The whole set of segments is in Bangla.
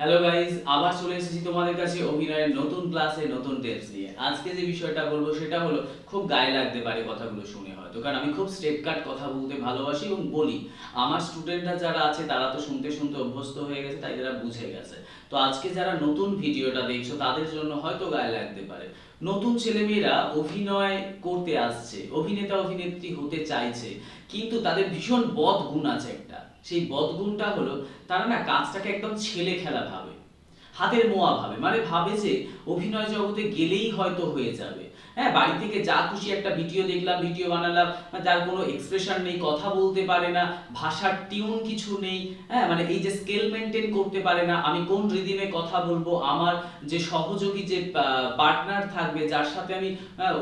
হ্যালো গাইজ আবার চলে এসেছি তোমাদের কাছে অভিনয়ের নতুন ক্লাসে নতুন টিপস নিয়ে। আজকে যে বিষয়টা বলব সেটা হলো খুব গায়ে লাগতে পারে কথাগুলো শুনে হয়তো, কারণ আমি খুব স্টেপ কাট কথা বলতে ভালোবাসি এবং বলি। আমার স্টুডেন্টরা যারা আছে, তারা তো শুনতে শুনতে অভ্যস্ত হয়ে গেছে, তাই তারা বুঝে গেছে। তো আজকে যারা নতুন ভিডিওটা দেখছ, তাদের জন্য হয়তো গায়ে লাগতে পারে। নতুন ছেলেমেয়েরা অভিনয় করতে আসছে অভিনেতা অভিনেত্রী হতে চাইছে, কিন্তু তাদের ভীষণ বদ গুণ আছে একটা। সেই বদগুণটা হলো তারা না কাজটাকে একদম ছেলে খেলা ভাবে। হাতের মোয়া ভাবে। মানে ভাবে যে অভিনয় জগতে গেলেই হয়তো হয়ে যাবে। হ্যাঁ বাড়ি থেকে যা খুশি একটা ভিডিও দেখলাম, ভিডিও বানালাম তার কোনো এক্সপ্রেশন নেই, কথা বলতে পারে না, ভাষার টিউন কিছু নেই হ্যাঁ মানে এই যে স্কেল মেনটেন করতে পারে না, আমি কোন রিদিমে কথা বলব, আমার যে সহযোগী যে পার্টনার থাকবে, যার সাথে আমি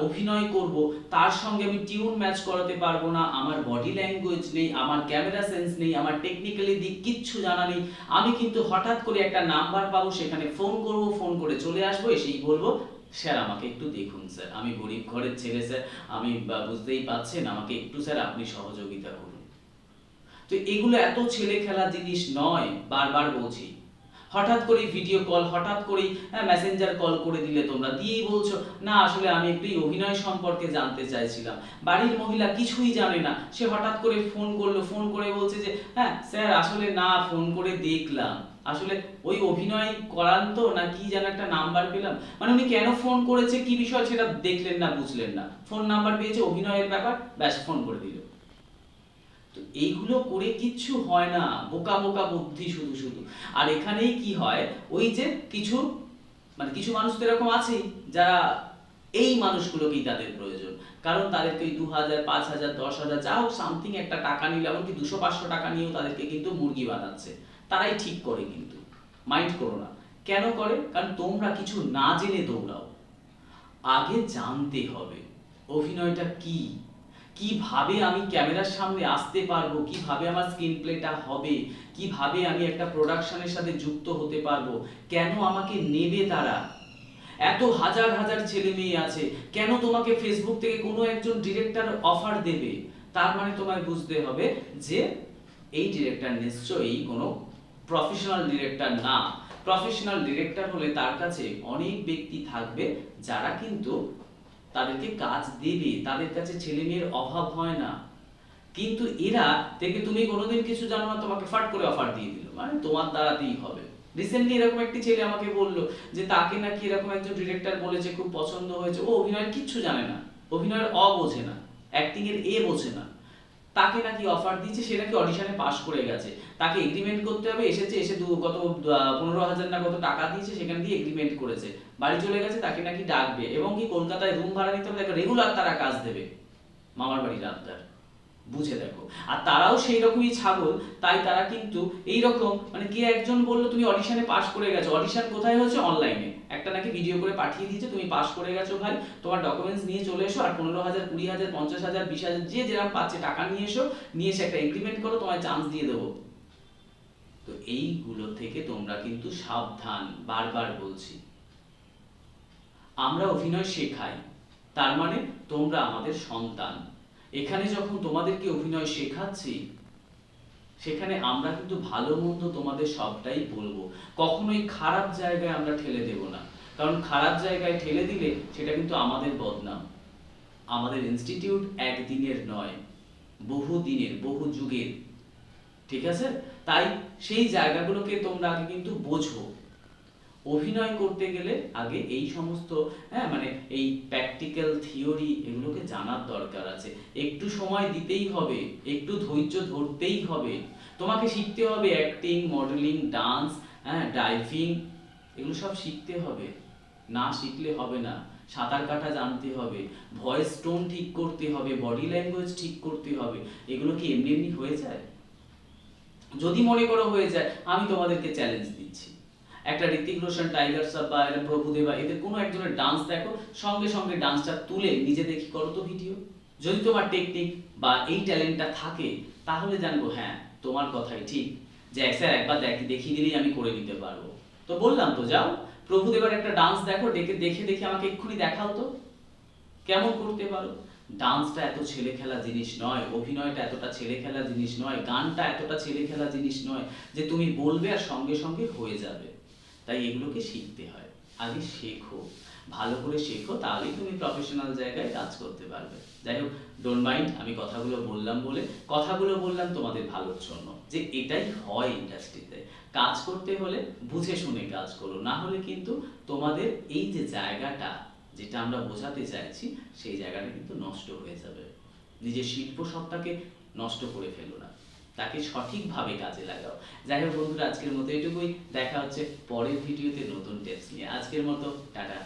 অভিনয় করব, তার সঙ্গে আমি টিউন ম্যাচ করাতে পারব না, আমার বডি ল্যাঙ্গুয়েজ নেই, আমার ক্যামেরা সেন্স নেই, আমার টেকনিক্যালি দিক কিচ্ছু জানা নেই, আমি কিন্তু হঠাৎ করে একটা নাম্বার পাবো সেখানে ফোন করব ফোন করে চলে আসব, এসেই বলব, স্যার, আমাকে একটু দেখুন, স্যার। আমি গরিব ঘরের ছেলে, স্যার। আমি বুঝতেই পাচ্ছেন, আমাকে একটু, স্যার, আপনি সহযোগিতা করুন। তো এগুলো এত ছেলে খেলা জিনিস নয়, বারবার বলছি। হঠাৎ করে ভিডিও কল হঠাৎ করেই মেসেঞ্জার কল করে দিলে তোমরা দিয়েই বলছো, না, আসলে আমি একটু অভিনয় সম্পর্কে জানতে চাইছিলাম। বাড়ির মহিলা কিছুই জানে না। সে হঠাৎ করে ফোন করল ফোন করে বলছে যে হ্যাঁ স্যার, আসলে না ফোন করে দেখলাম। আসলে ওই অভিনয় করান তো, না কি যেন একটা নাম্বার পেলাম? মানে উনি কেন ফোন করেছে, কি বিষয় সেটা দেখলেন না, বুঝলেন না। ফোন নাম্বার পেয়েছে, অভিনয়ের ব্যাপার, ব্যাস, ফোন করে দিল। তো এইগুলো করে কিচ্ছু হয় না, বোকা বোকা বুদ্ধি শুধু শুধু। আর এখানেই কি হয়, ওই যে কিছু মানে কিছু মানুষ তো এরকম আছেই, যারা এই মানুষগুলোকেই তাদের প্রয়োজন। কারণ তাদেরকে ওই দু হাজার পাঁচ হাজার দশ হাজার যা হোক সামথিং একটা টাকা নিলে, এমনকি দুশো, পাঁচশো টাকা নিয়েও তাদেরকে কিন্তু মুরগি বানাচ্ছে। তারাই ঠিক করে কিন্তু। মাইন্ড করো না। কেন করে? কারণ তোমরা কিছু না জেনে দৌড়াও। আগে জানতে হবে, অভিনয়টা কি? কীভাবে আমি ক্যামেরার সামনে আসতে পারব? কীভাবে আমার স্ক্রিন প্লেটা হবে? কীভাবে আমি একটা প্রোডাকশনের সাথে যুক্ত হতে পারব? কেন আমাকে নেবে তারা? এত হাজার হাজার ছেলে মেয়ে আছে। কেন তোমাকে ফেসবুক থেকে কোনো একজন ডিরেক্টর অফার দেবে? তার মানে তোমায় বুঝতে হবে যে, এই ডিরেক্টর নিশ্চয়ই কোনো প্রফেশনাল ডিরেক্টর না। প্রফেশনাল ডিরেক্টর হলে তার কাছে অনেক ব্যক্তি থাকবে যারা কিন্তু তাদেরকে কাজ দেবে, তাদের কাছে ছেলে মেয়ের অভাব হয় না। কিন্তু এরা থেকে তুমি কোনোদিন কিছু জানো না, তোমাকে ফাট করে অফার দিয়ে দিল। মানে তোমার দ্বারাতেই হবে। রিসেন্টলি এরকম একটি ছেলে আমাকে বলল যে, তাকে নাকি এরকম একজন ডিরেক্টর বলেছে, খুব পছন্দ হয়েছে। ও অভিনয়ের কিচ্ছু জানে না। অভিনয়ের অ বোঝে না। অ্যাক্টিং এর এ বোঝে না। তাকে নাকি অফার দিচ্ছে সে নাকি অডিশনে পাস করে গেছে। তাকে এগ্রিমেন্ট করতে হবে, এসেছে, এসে দু, কত পনেরো হাজার না কত টাকা দিয়েছে, সেখানে দিয়ে এগ্রিমেন্ট করেছে। বাড়ি চলে গেছে, তাকে নাকি ডাকবে। এবং কি কলকাতায় রুম ভাড়া নিতে হবে, তাকে রেগুলার তারা কাজ দেবে। মামার বাড়ির আবদার বুঝে দেখো। আর তারাও সেই রকমই ছাগল, তাই তারা কিন্তু এই রকম মানে কে একজন বলল, তুমি অডিশনে পাস করে গেছো। অডিশন কোথায় হচ্ছে অনলাইনে একটা নাকি ভিডিও করে পাঠিয়ে দিয়েছে, তুমি পাস করে গেছো ভাই। তোমার ডকুমেন্টস নিয়ে চলে এসো আর পনেরো হাজার, কুড়ি হাজার, পঞ্চাশ হাজার, বিশ হাজার, যে যেরকম পাচ্ছে টাকা নিয়ে এসো। নিয়ে এসে একটা এগ্রিমেন্ট করো, তোমায় চান্স দিয়ে দেবো। তো এইগুলো থেকে তোমরা কিন্তু সাবধান, বারবার বলছি। আমরা অভিনয় শেখাই, তার মানে তোমরা আমাদের সন্তান। এখানে যখন তোমাদেরকে অভিনয় শেখাচ্ছি, সেখানে আমরা কিন্তু ভালো মন্দ তোমাদের সবটাই বলব। কখনোই খারাপ জায়গায় আমরা ঠেলে দেব না। কারণ খারাপ জায়গায় ঠেলে দিলে সেটা কিন্তু আমাদের বদনাম। আমাদের ইনস্টিটিউট একদিনের নয়, বহু দিনের, বহু যুগের। ঠিক আছে? তাই সেই জায়গাগুলোকে তোমরা আগে কিন্তু বোঝো। অভিনয় করতে গেলে আগে এই সমস্ত হ্যাঁ মানে এই প্র্যাকটিক্যাল থিওরি এগুলোকে জানার দরকার আছে। একটু সময় দিতেই হবে, একটু ধৈর্য ধরতেই হবে। তোমাকে শিখতে হবে অ্যাক্টিং মডেলিং ডান্স হ্যাঁ ডাইভিং এগুলো সব শিখতে হবে। না শিখলে হবে না। সাঁতার কাটা জানতে হবে। ভয়েস টোন ঠিক করতে হবে বডি ল্যাঙ্গুয়েজ ঠিক করতে হবে। এগুলো কি এমনি এমনি হয়ে যায়? যদি মনে করো হয়ে যায়, আমি তোমাদেরকে চ্যালেঞ্জ দিচ্ছি। একটা ঋতিক রোশন, টাইগার শ্রফ বা এরা প্রভুদেবা, এদের কোনো একজনের ডান্স দেখো, সঙ্গে সঙ্গে ডান্সটা তুলে নিজে দেখি করো তো ভিডিও। যদি তোমার টেকনিক বা এই ট্যালেন্টটা থাকে, তাহলে জানব হ্যাঁ তোমার কথাই ঠিক। যে স্যার একবার দেখ, দেখিয়ে দিলেই আমি করে নিতে পারব। তো বললাম তো, যাও, প্রভুদেবার একটা ডান্স দেখো, ডেকে দেখে দেখে আমাকে এক্ষুনি দেখাও তো। কেমন করতে পারো? ডান্সটা এত ছেলে খেলা জিনিস নয়, অভিনয়টা এতটা ছেলে খেলা জিনিস নয়, গানটা এতটা ছেলে খেলা জিনিস নয়, যে তুমি বলবে আর সঙ্গে সঙ্গে হয়ে যাবে। তাই এগুলোকে শিখতে হয়। আগে শেখো, ভালো করে শেখো, তাহলেই তুমি প্রফেশনাল জায়গায় কাজ করতে পারবে। যাই হোক ডোন্ট মাইন্ড আমি কথাগুলো বললাম বলে, কথাগুলো বললাম তোমাদের ভালোর জন্য, যে এটাই হয় ইন্ডাস্ট্রিতে কাজ করতে হলে বুঝে শুনে কাজ করো, না হলে কিন্তু তোমাদের এই যে জায়গাটা, যেটা আমরা বোঝাতে চাইছি, সেই জায়গাটা কিন্তু নষ্ট হয়ে যাবে। নিজের শিল্প সত্তাকে নষ্ট করে ফেলো না। তাকে সঠিকভাবে কাজে লাগাও। যাই হোক বন্ধুরা, আজকের মতো এটুকুই। দেখা হচ্ছে পরের ভিডিওতে নতুন টিপস নিয়ে। আজকের মতো, টাটা।